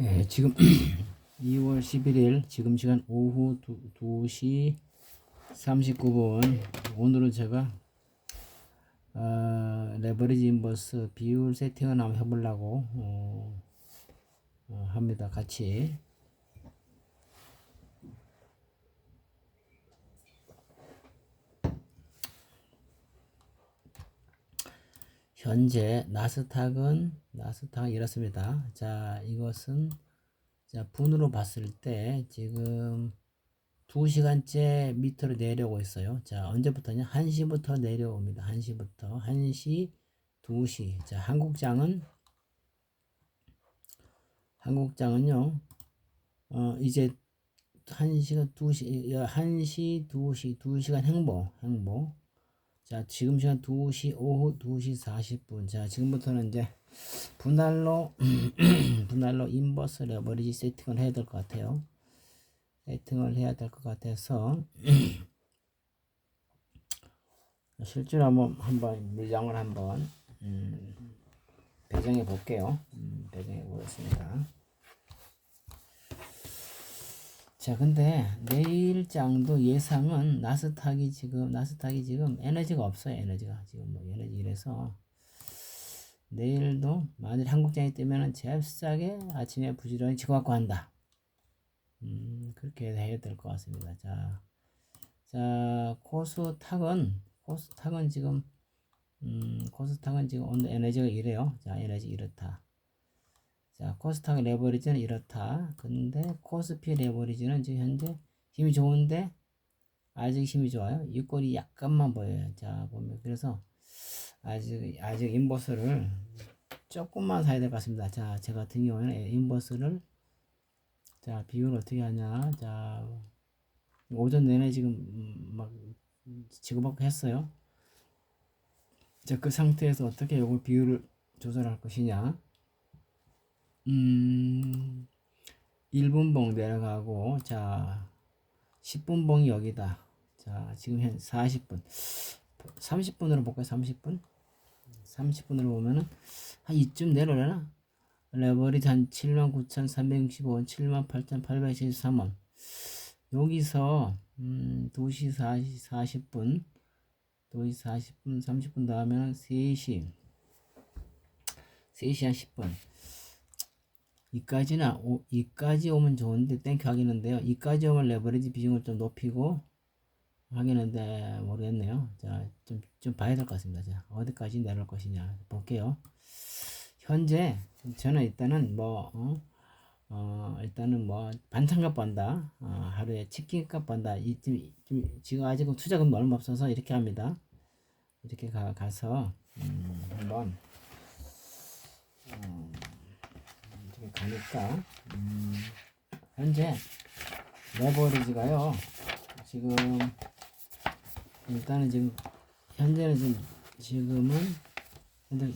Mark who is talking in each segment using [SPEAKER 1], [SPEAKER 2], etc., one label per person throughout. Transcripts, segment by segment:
[SPEAKER 1] 예, 지금 2월 11일 지금 시간 오후 2, 시 39분 오늘은 제가 어, 레버리지 인버스 비율 세팅을 한번 해보려고 어, 어, 합니다. 같이 현재 나스닥은 나스닥 이렇습니다. 자, 이것은 자, 분으로 봤을 때 지금 2시간째 밑으로 내려오고 있어요. 자, 언제부터냐? 1시부터 내려옵니다. 1시부터 1시, 2시. 자, 한국장은 한국장은요. 어, 이제 1시간 2시 1시, 2시, 2시간 행보, 행보. 자, 지금 시간 2시, 오후 2시 40분. 자, 지금부터는 이제 분할로, 분할로 인버스 레버리지 세팅을 해야 될 것 같아요. 세팅을 해야 될 것 같아서, 실제로 한번, 한번, 물량을 한번, 음, 배정해 볼게요. 음, 배정해 보겠습니다. 자, 근데 내일장도 예상은 나스닥이 지금 나스닥이 지금 에너지가 없어요. 에너지가 지금 뭐 에너지 이래서 내일도 만일 한국장이 뜨면은 잽싸게 아침에 부지런히 치고 갖고 한다. 음, 그렇게 해야 될 것 같습니다. 자, 자 코스탁은 코스탁은 지금 음, 코스탁은 지금 오늘 에너지가 이래요. 자, 에너지 이렇다. 자, 코스닥 레버리지는 이렇다. 근데 코스피 레버리지는 지금 현재 힘이 좋은데 아직 힘이 좋아요. 이 꼴이 약간만 보여요. 자, 보면 그래서 아직 아직 인버스를 조금만 사야 될 것 같습니다. 자, 제 같은 경우에는 인버스를 자, 비율 어떻게 하냐? 자, 오전 내내 지금 막 지구받고 했어요. 자, 그 상태에서 어떻게 이걸 비율을 조절할 것이냐? 음, 1분봉 내려가고, 자, 10분봉이 여기다. 자, 지금 현 40분. 30분으로 볼까요? 30분? 30분으로 보면은, 한 이쯤 내려오려나? 레버리지 한 79,365원, 78,873원. 여기서, 음, 2시 40, 40분, 2시 40분, 30분 다음에는 3시, 3시 한 10분. 이까지나 오, 이까지 오면 좋은데 땡큐 하겠는데요. 이까지 오면 레버리지 비중을 좀 높이고 하겠는데 모르겠네요. 자, 좀, 좀 봐야 될 것 같습니다. 자, 어디까지 내려올 것이냐 볼게요. 현재 저는 일단은 뭐 어, 어 일단은 뭐 반찬값 번다. 어, 하루에 치킨값 번다. 이 좀, 지금 아직은 투자금 얼마 없어서 이렇게 합니다. 이렇게 가, 가서 음, 한번 음, 가니까. 음, 현재 레버리지가요 지금 일단은 지금 현재는 지금 지금은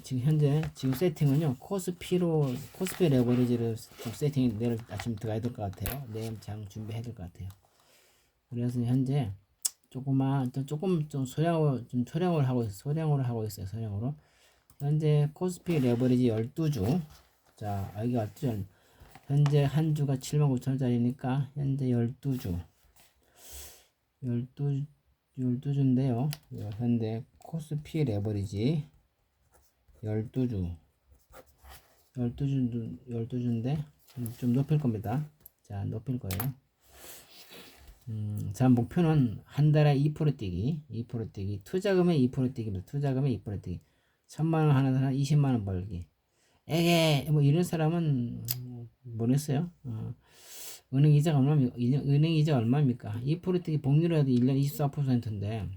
[SPEAKER 1] 지금 현재 지금 세팅은요 코스피로 코스피 레버리지를 좀 세팅 내일 아침 들어가야 될 것 같아요. 내일 장 준비해야 될 것 같아요. 그래서 현재 조금만 좀 조금 좀 소량으로 좀 소량으로 하고 소량으로 하고 있어요 소량으로. 현재 코스피 레버리지 12주 자, 여기가 12주. 현재 한 주가 79,000원짜리니까 현재 12주. 12 12주인데요. 현재 코스피 레버리지 12주. 12주 12주인데 좀 높일 겁니다. 자, 높일 거예요. 음, 자, 목표는 한 달에 2% 뛰기, 2% 뛰기, 투자금의 2% 뛰기입니다. 투자금의 2% 뛰기. 천만 원 하는 사람 20만 원 벌기. 에게 뭐 이런 사람은 뭐랬어요? 어, 은행 이자가 얼마입니까? 은행 이자 얼마입니까? 2% 특히 복리로해도 1년 24%인데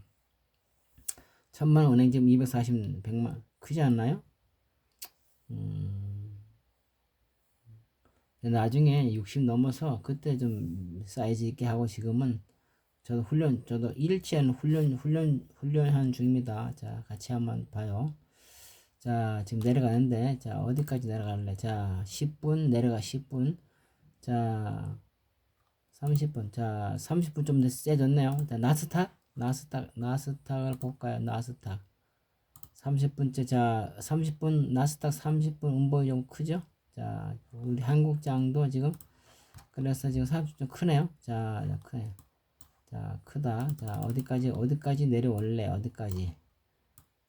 [SPEAKER 1] 천만 원 은행 지금 240, 100만 크지 않나요? 음, 나중에 60 넘어서 그때 좀 사이즈 있게 하고 지금은 저도 훈련 저도 일치한 훈련 훈련 훈련하는 중입니다. 자 같이 한번 봐요. 자, 지금 내려가는데, 자, 어디까지 내려갈래? 자, 10분, 내려가 10분. 자, 30분. 자, 30분 좀 세졌네요. 자, 나스닥? 나스닥, 나스닥을 볼까요? 나스닥. 30분째, 자, 30분, 나스닥 30분 음보이 좀 크죠? 자, 우리 한국장도 지금 그래서 지금 30좀 크네요. 자, 자, 크네. 자, 크다. 자, 어디까지 어디까지 내려올래? 어디까지?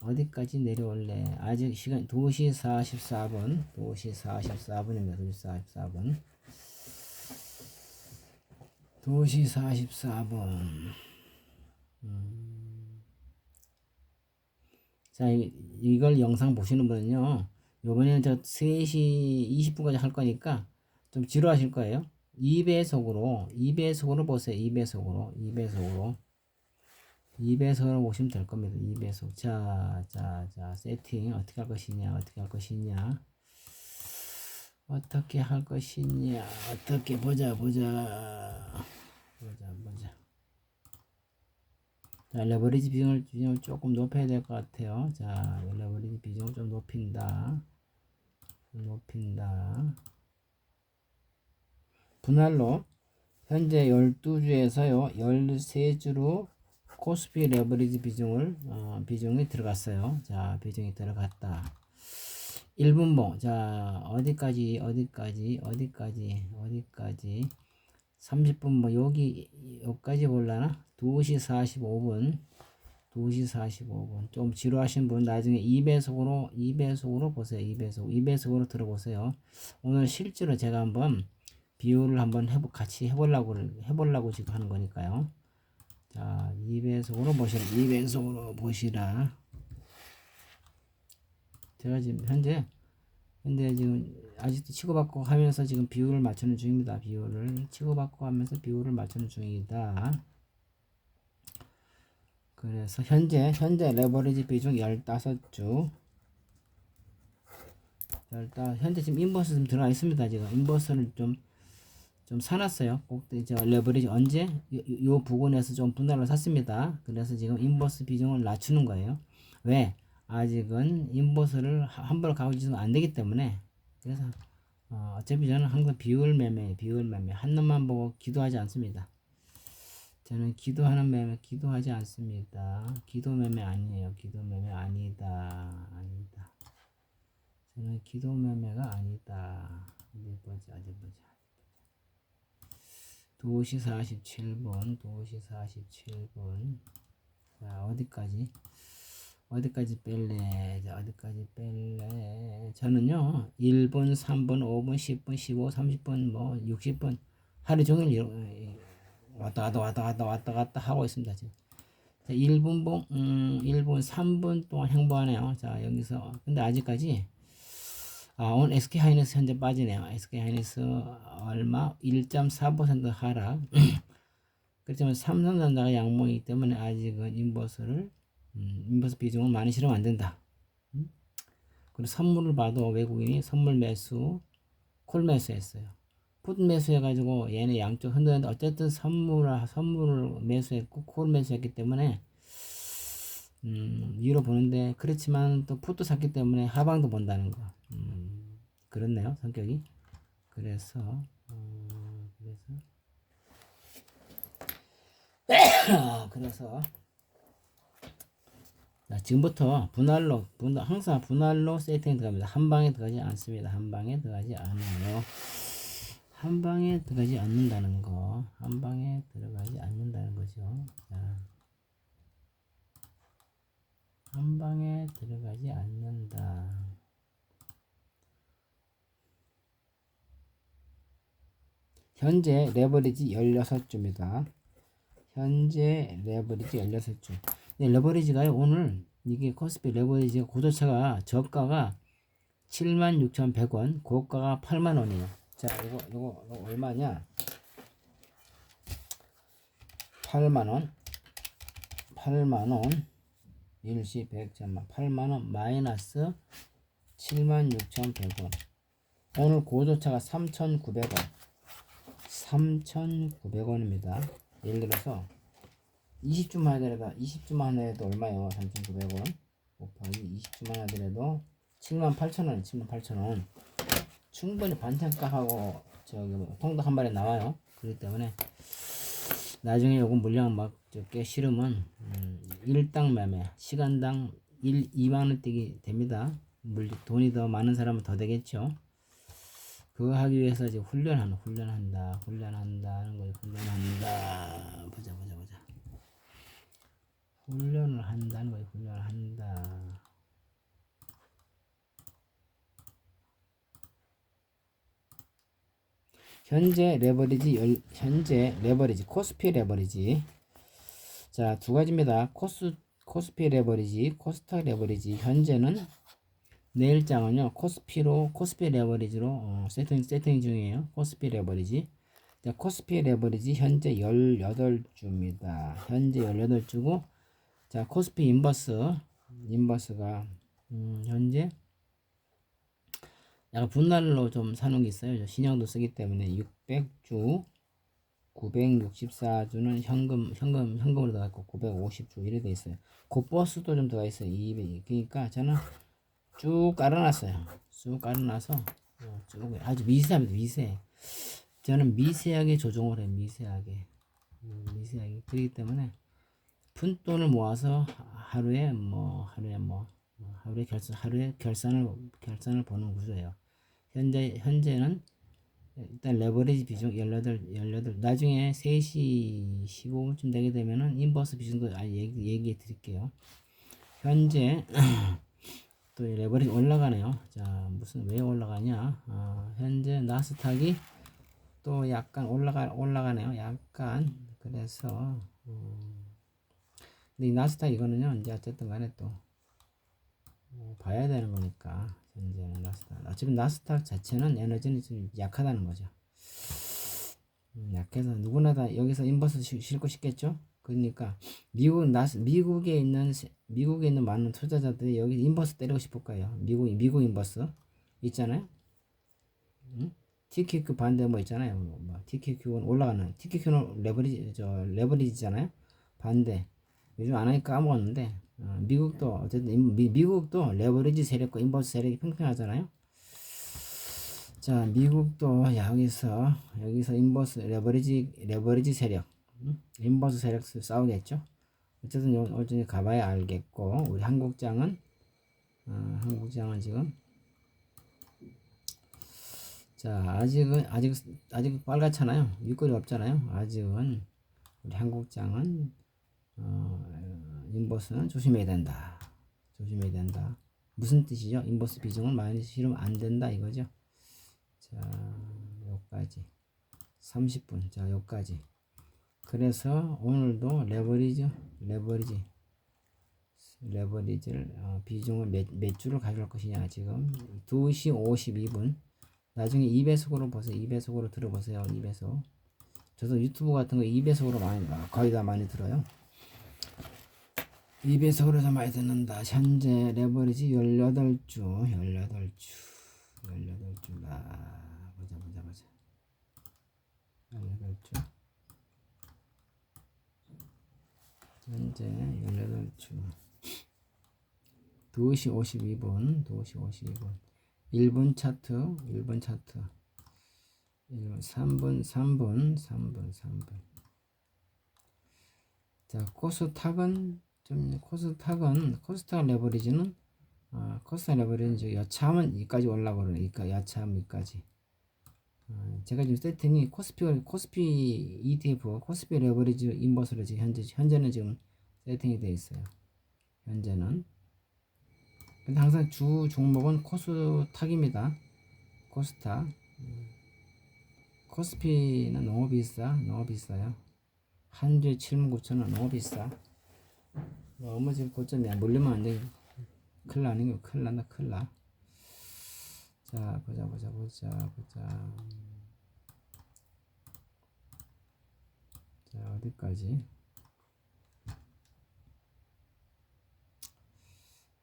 [SPEAKER 1] 어디까지 내려올래? 아직 시간 2시 44분. 2시 44분입니다. 2시 44분. 2시 44분. 음. 자, 이, 이걸 영상 보시는 분은요. 요번에는 저 3시 20분까지 할 거니까 좀 지루하실 거예요. 2배속으로, 2배속으로 보세요. 2배속으로, 2배속으로. 2배속으로 보시면 될 겁니다. 2배속. 자, 자, 자, 세팅. 어떻게 할 것이냐, 어떻게 할 것이냐. 어떻게 할 것이냐. 어떻게 보자, 보자. 보자, 보자. 자, 레버리지 비중을, 비중을 조금 높여야 될 것 같아요. 자, 레버리지 비중을 좀 높인다. 높인다. 분할로 현재 12주에서요. 13주로 코스피 레버리지 비중을 어, 비중이 들어갔어요. 자, 비중이 들어갔다. 1분봉. 자, 어디까지 어디까지 어디까지 어디까지 30분 뭐 여기 여기까지 볼라나? 2시 45분. 2시 45분. 좀 지루하신 분 나중에 2배속으로 2배속으로 보세요. 2배속. 2배속으로 들어보세요. 오늘 실제로 제가 한번 비율을 한번 해보 같이 해 보려고 해 보려고 지금 하는 거니까요. 자, 2배속으로 보시라. 2배속으로 보시라. 제가 지금 현재 현재 지금 아직도 치고받고 하면서 지금 비율을 맞추는 중입니다. 비율을 치고받고 하면서 비율을 맞추는 중이다. 그래서 현재 현재 레버리지 비중 15주 15 현재 지금 인버스 좀 들어가 있습니다. 지금 인버스를 좀 좀 사놨어요. 꼭 이제 레버리지 언제 요, 요 부분에서 좀 분할을 샀습니다. 그래서 지금 인버스 비중을 낮추는 거예요. 왜? 아직은 인버스를 함부로 가고지는 안 되기 때문에 그래서 어, 어차피 저는 항상 비율 매매, 비율 매매 한 놈만 보고 기도하지 않습니다. 저는 기도하는 매매, 기도하지 않습니다. 기도 매매 아니에요. 기도 매매 아니다, 아니다. 저는 기도 매매가 아니다. 어디 보자, 어디 보자. 2시 47분, 2시 47분. 자, 어디까지? 어디까지 뺄래? 자, 어디까지 뺄래? 저는요, 1분, 3분, 5분, 10분, 15, 30분, 뭐, 60분, 하루 종일 이러- 왔다 갔다 왔다 갔다 왔다 갔다 하고 있습니다, 지금. 자, 1분 봉, 음, 1분, 3분 동안 행보하네요. 자, 여기서. 근데 아직까지, 아, 오늘 SK 하이닉스 현재 빠지네요. SK 하이닉스 얼마? 1.4% 하락. 그렇지만 삼성전자가 양봉이기 때문에 아직은 인버스를 음, 인버스 비중을 많이 실으면 안 된다. 음? 그리고 선물을 봐도 외국인이 선물 매수, 콜 매수했어요. 풋 매수해가지고 얘네 양쪽 흔드는데 어쨌든 선물을 선물을 매수했고 콜 매수했기 때문에 음, 위로 보는데 그렇지만 또 풋도 샀기 때문에 하방도 본다는 거. 음, 그렇네요 성격이. 그래서 어, 그래서 그래서 자, 지금부터 분할로 분할, 항상 분할로 세팅 들어갑니다. 한 방에 들어가지 않습니다. 한 방에 들어가지 않아요. 한 방에 들어가지 않는다는 거. 한 방에 들어가지 않는다는 거죠. 자. 한 방에 들어가지 않는다. 현재 레버리지 16주입니다. 현재 레버리지 16주. 네, 레버리지가요, 오늘 이게 코스피 레버리지가 고도차가 저가가 76,100원, 고가가 8만원이에요. 자, 이거, 이거, 이거 얼마냐? 8만원, 8만원, 일시 100점만, 8만원 마이너스 76,100원. 오늘 고도차가 3,900원. 3,900원입니다. 예를 들어서 20주만 하더라도 20주만 하더라도 얼마요? 3,900원 곱하기 20주만 하더라도 78,000원, 78,000원. 충분히 반찬값하고 저기 뭐 통닭 한 발에 나와요. 그렇기 때문에 나중에 요거 물량 막꽤 싫으면 음, 일당 매매 시간당 1, 2만 원대기 됩니다. 물 돈이 더 많은 사람은 더 되겠죠. 그거 하기 위해서 이제 훈련하는 훈련한다 훈련한다는 거죠 훈련한다. 보자 보자 보자. 훈련을 한다는 거죠 훈련을 한다. 현재 레버리지 열, 현재 레버리지 코스피 레버리지. 자 두 가지입니다. 코스 코스피 레버리지 코스닥 레버리지. 현재는 내일장은요 코스피로 코스피 레버리지로 어, 세팅 세팅 중이에요 코스피 레버리지 자, 코스피 레버리지 현재 18주입니다 현재 18주고 자 코스피 인버스 인버스가 음, 현재 약간 분할로 좀 사놓은 게 있어요 저 신형도 쓰기 때문에 600주 964주는 현금 현금 현금으로 들어가 있고 950주 이래 돼 있어요. 고버스도 좀 들어가 있어요. 200. 그러니까 저는 쭉 깔아놨어요. 쭉 깔아놔서 어, 쭉 아주 미세합니다. 미세. 저는 미세하게 조정을 해요. 미세하게. 음, 미세하게. 그렇기 때문에 푼 돈을 모아서 하루에 뭐 하루에 뭐 하루에 결산 하루에 결산을 결산을 보는 구조예요. 현재 현재는 일단 레버리지 비중 18, 18 나중에 3시 15분쯤 되게 되면은 인버스 비중도 아 얘기, 얘기해 드릴게요 현재 또 레버리지 올라가네요 자 무슨 왜 올라가냐 아, 현재 나스닥이 또 약간 올라가 올라가네요 약간 그래서 음, 근데 이 나스닥 이거는요 이제 어쨌든 간에 또 어, 봐야 되는 거니까 현재는 나스닥. 어차피 나스닥 자체는 에너지는 좀 약하다는 거죠. 음, 약해서 누구나 다 여기서 인버스 싣고 싶겠죠. 그러니까 미국 나스 미국에 있는 미국에 있는 많은 투자자들이 여기 인버스 때리고 싶을 거예요. 미국 미국 인버스 있잖아요. 응? TQQ 반대 뭐 있잖아요. 뭐 TQQ는 올라가는 TQQ는 레버리지 저 레버리지잖아요. 반대 요즘 안 하니까 까먹었는데 어, 미국도 어쨌든 미, 미국도 레버리지 세력과 인버스 세력이 팽팽하잖아요. 자, 미국도 여기서 여기서 인버스 레버리지 레버리지 세력, 음? 인버스 세력 싸우겠죠. 어쨌든 어쨌든 가봐야 알겠고 우리 한국장은 어, 한국장은 지금 자 아직은 아직 아직 빨갛잖아요. 일거리 없잖아요. 아직은 우리 한국장은 어, 인버스는 조심해야 된다. 조심해야 된다. 무슨 뜻이죠? 인버스 비중을 많이 실으면 안 된다 이거죠. 자, 여기까지 30분. 자, 여기까지. 그래서 오늘도 레버리지, 레버리지, 레버리지를 어, 비중을 몇, 몇 주를 가져갈 것이냐 지금 2시 52분. 나중에 2배속으로 보세요. 2배속으로 들어보세요. 2배속. 저도 유튜브 같은 거 2배속으로 많이 거의 다 많이 들어요. 2배속으로 많이 듣는다. 현재 레버리지 18주, 18주, 18주가 보자 보자 보자. 18주. 현재 18주. 2시 52분, 2시 52분. 1분 차트, 1분 차트. 1분, 3분, 3분, 3분, 3분. 자, 코스닥은 좀 코스닥은 코스닥 레버리지는 어, 코스닥 레버리지 여차하면 이까지 올라버려 이까 여차하면 이까지 어, 제가 지금 세팅이 코스피 코스피 ETF 코스피 레버리지 인버스로 지금 현재 현재는 지금 세팅이 되어 있어요 현재는 근데 항상 주 종목은 코스닥입니다 코스닥 음. 코스피는 너무 비싸 너무 비싸요 한 주에 7만 9천 원 너무 비싸 너무 지금 고점이야. 물리면 안 돼. 큰일 나는 거 큰일 난다. 큰일 나. 자, 보자, 보자, 보자, 보자. 자, 어디까지?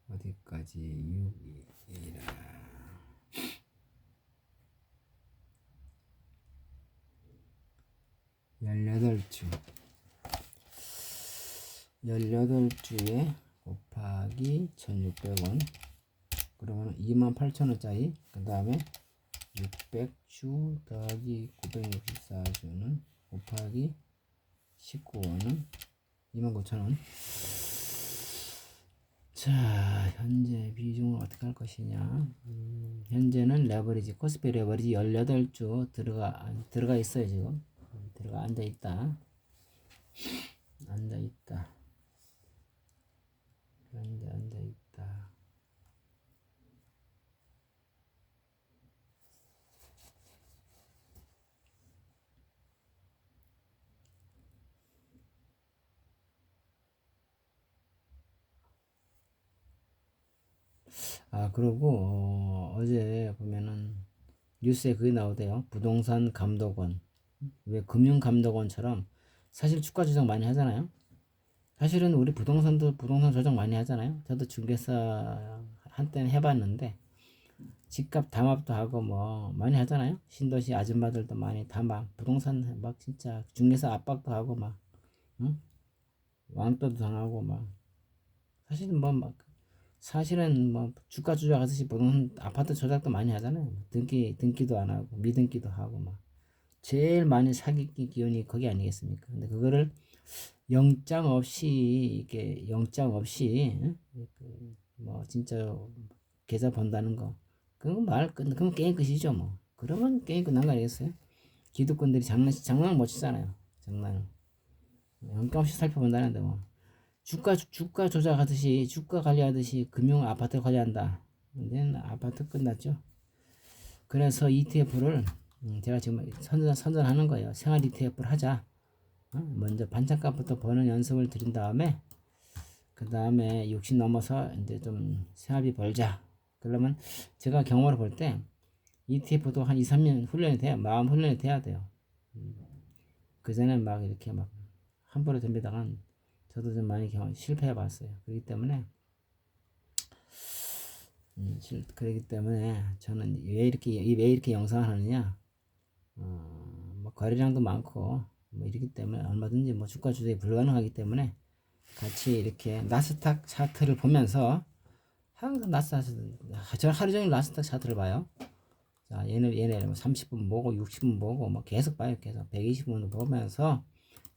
[SPEAKER 1] 어디까지? 6이라. 열여덟 주. 18주에 곱하기 1600원 그러면 28,000원짜리 그 다음에 600주 더하기 964주는 곱하기 19원은 29,000원 자, 현재 비중을 어떻게 할 것이냐. 음, 현재는 레버리지, 코스피 레버리지 18주 들어가, 들어가 있어요, 지금. 음, 들어가 앉아 있다. 앉아 있다. 앉아, 앉아 있다. 아, 그리고, 어, 제 보면은, 뉴스에 그게 나오대요. 부동산 감독원. 왜 금융감독원처럼 사실 주가 조작 많이 하잖아요. 사실은 우리 부동산도 부동산 조작 많이 하잖아요. 저도 중개사 한때는 해봤는데, 집값 담합도 하고 뭐 많이 하잖아요. 신도시 아줌마들도 많이 담합, 부동산 막 진짜 중개사 압박도 하고 막, 응? 왕따도 당하고 막. 사실은 뭐 막, 사실은 뭐 주가 조작하듯이 부동산 아파트 조작도 많이 하잖아요. 등기 등기도 안 하고 미등기도 하고 막 제일 많이 사기꾼 기운이 거기 아니겠습니까? 근데 그거를 영장 없이 이게 영장 없이 응? 그뭐 진짜 계좌 번다는 거 그건 말 끝, 그건 게임 끝이죠 뭐. 그러면 게임 끝난 거 아니겠어요? 기득권들이 장난 장난을 못 치잖아요. 장난을 영장 없이 살펴본다는데 뭐. 주가 주가 조작하듯이 주가 관리하듯이 금융 아파트 관리한다. 이제는 아파트 끝났죠. 그래서 ETF를 음, 제가 지금 선전 선전하는 거예요. 생활 ETF를 하자. 어? 먼저 반찬값부터 버는 연습을 드린 다음에 그 다음에 60 넘어서 이제 좀 생활비 벌자. 그러면 제가 경험을 볼 때 ETF도 한 2, 3년 훈련이 돼야 마음 훈련이 돼야 돼요. 음. 그 전엔 막 이렇게 막 함부로 덤비다간 저도 좀 많이 경험 실패해 봤어요. 그렇기 때문에 음, 실, 그렇기 때문에 저는 왜 이렇게 왜 이렇게 영상을 하느냐 어, 뭐 거래량도 많고 뭐 이렇기 때문에 얼마든지 뭐 주가 조작이 불가능하기 때문에 같이 이렇게 나스닥 차트를 보면서 항상 나스닥 저 하루 종일 나스닥 차트를 봐요. 자 얘네 얘네 30분 보고 60분 보고 뭐 계속 봐요 계속 120분 보면서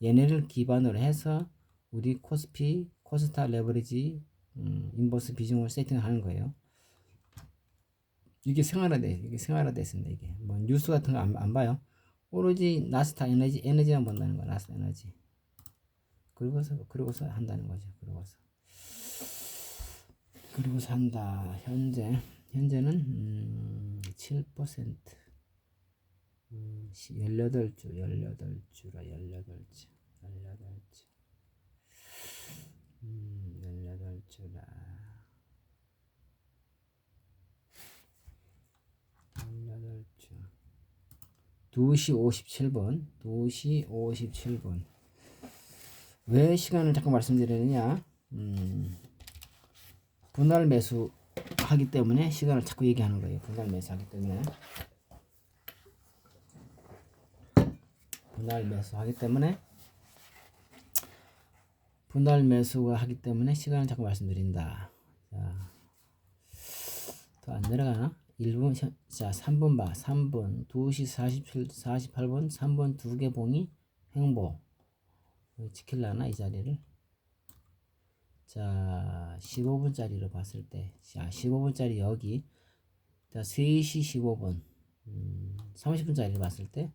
[SPEAKER 1] 얘네를 기반으로 해서 우리 코스피, 코스타 레버리지, 음, 인버스 비중을 세팅하는 거예요. 이게 생활화돼, 이게 생활화됐습니다. 이게 뭐 뉴스 같은 거 안 안 봐요. 오로지 나스타 에너지 에너지만 본다는 거, 나스타 에너지. 그리고서 그리고서 한다는 거죠. 그리고서 그리고서 한다. 현재 현재는 음, 7% 음, 18주, 18주라 18주, 18주. 음, 18주라. 18주. 2시 57분. 2시 57분. 왜 시간을 자꾸 말씀드리느냐? 음, 분할 매수 하기 때문에 시간을 자꾸 얘기하는 거예요. 분할 매수 하기 때문에. 분할 매수 하기 때문에 분할 매수가 하기 때문에 시간을 자꾸 말씀드린다. 자, 더 안 내려가나? 1분, 자, 3분 봐. 3분, 2시 47, 48분, 3분 두개 봉이 횡보. 지킬라나, 이 자리를? 자, 15분짜리로 봤을 때, 자, 15분짜리 여기, 자, 3시 15분, 음, 30분짜리를 봤을 때,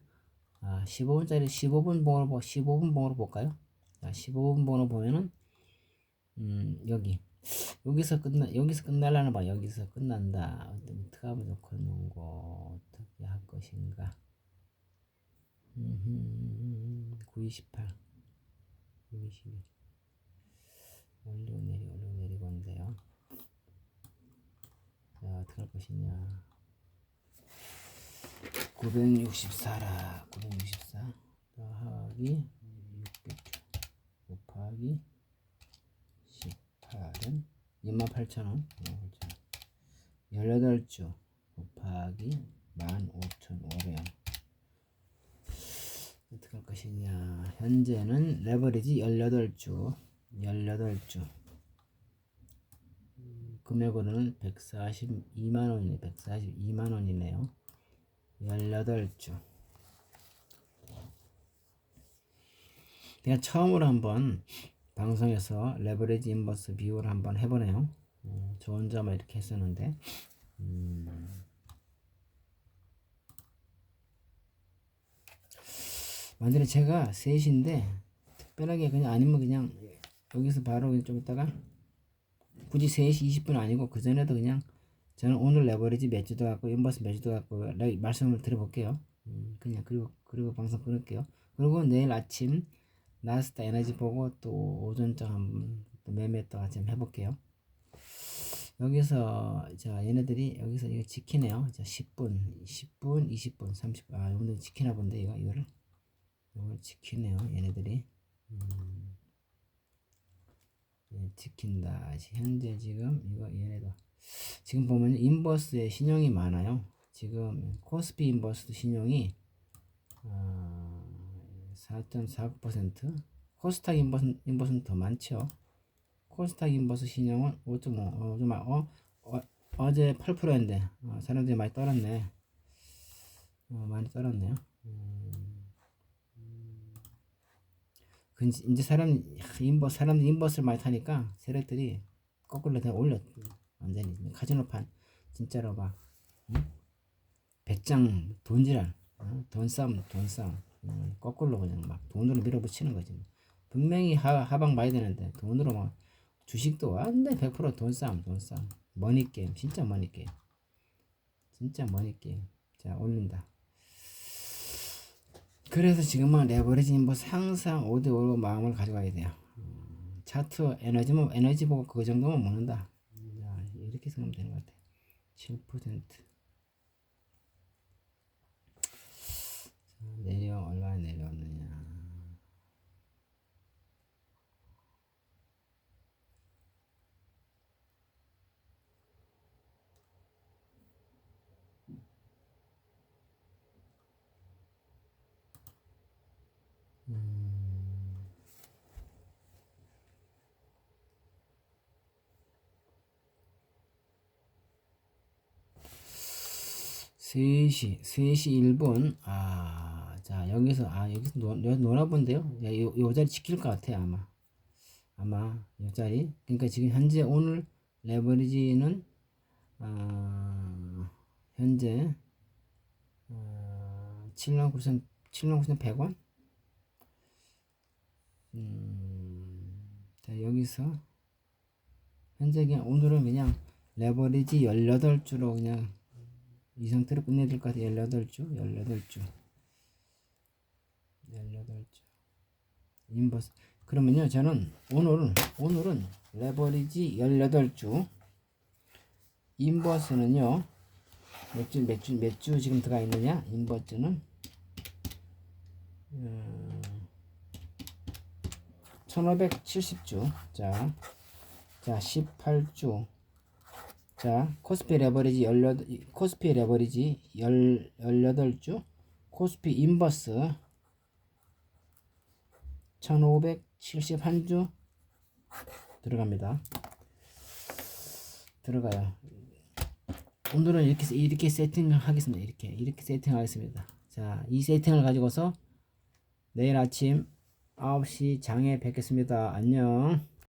[SPEAKER 1] 아, 15분짜리 15분 봉으로, 15분 봉으로 볼까요? 자, 15분 번호 보면은 음, 여기 여기서 끝나 여기서 끝날라나 봐. 여기서 끝난다. 어떻게 하면 좋고 놓고 어떻게 할 것인가? 음, 928 921 올리고 내리 올리고 내리고인데요. 자, 어떻게 할 것이냐? 964라 964 더하기 600 곱하기 18은 28,000원. 18주 곱하기 15,500원. 어떻게 할 것이냐. 현재는 레버리지 18주 18주. 금액으로는 142만원이네 142만원이네요. 18주 내가 처음으로 한번 방송에서 레버리지 인버스 비율을 한번 해보네요. 어, 저 혼자만 이렇게 했었는데 음. 만약에 제가 셋인데 특별하게 그냥 아니면 그냥 여기서 바로 그냥 좀 있다가 굳이 3시 20분 아니고 그 전에도 그냥 저는 오늘 레버리지 몇 주도 갖고 인버스 몇 주도 갖고 레- 말씀을 드려볼게요. 음, 그냥 그리고 그리고 방송 끊을게요. 그리고 내일 아침 나스타 에너지 보고 또 오전장 한번 또 매매 또 같이 해볼게요. 여기서 자 얘네들이 여기서 이거 지키네요. 자 10분, 10분, 20분, 30분 아 여러분들 지키나 본데 이거 이거를 이걸 지키네요. 얘네들이 음, 예, 지킨다. 현재 지금 이거 얘네도 지금 보면 인버스에 신용이 많아요. 지금 코스피 인버스도 신용이 어, 4.49% 코스닥 인버스, 인버스는 더 많죠. 코스닥 인버스 신용은 5.5 어, 좀, 어, 어, 어제 8%였는데 어, 사람들이 많이 떨었네. 어, 많이 떨었네요. 음, 그 이제 사람 인버 사람들 인버스를 많이 타니까 세력들이 거꾸로 다 올렸 완전히 카지노판 진짜로 막 응? 배짱 돈지랄 어? 돈싸움 돈싸움 음, 거꾸로 그냥 막 돈으로 밀어붙이는 거지. 분명히 하, 하방 봐야 되는데 돈으로 막 주식도 완전 100% 돈 싸움 돈 싸움. 머니 게임 진짜 머니 게임. 진짜 머니 게임. 자 올린다. 그래서 지금은 레버리지 뭐 항상 5대5로 마음을 가져가야 돼요. 음, 차트 에너지만 에너지 보고 그 정도만 먹는다. 자, 이렇게 생각하면 되는 것 같아. 7% 내려 얼마나 내려 왔느냐 세시세시 1분. 아, 자, 여기서, 아, 여기서 노, 노, 놀아본데요? 야, 요, 요 자리 지킬 것 같아, 아마. 아마, 요 자리. 그러니까 지금 현재 오늘 레버리지는, 아, 현재, 아, 7만 9천, 7만 9천 100원? 음, 자, 여기서, 현재 그냥, 오늘은 그냥 레버리지 18주로 그냥 이 상태로 끝내야 될 것 같아. 18주, 18주. 18주. 인버스. 그러면요, 저는 오늘은, 오늘은 레버리지 18주. 인버스는요, 몇 주, 몇 주, 몇 주 지금 들어가 있느냐? 인버스는, 음, 1570주. 자, 자, 18주. 자, 코스피 레버리지 18, 코스피 레버리지 10, 18주, 코스피 인버스 1571주 들어갑니다. 들어가요. 오늘은 이렇게, 이렇게 세팅하겠습니다. 이렇게, 이렇게 세팅하겠습니다. 자, 이 세팅을 가지고서 내일 아침 9시 장에 뵙겠습니다. 안녕.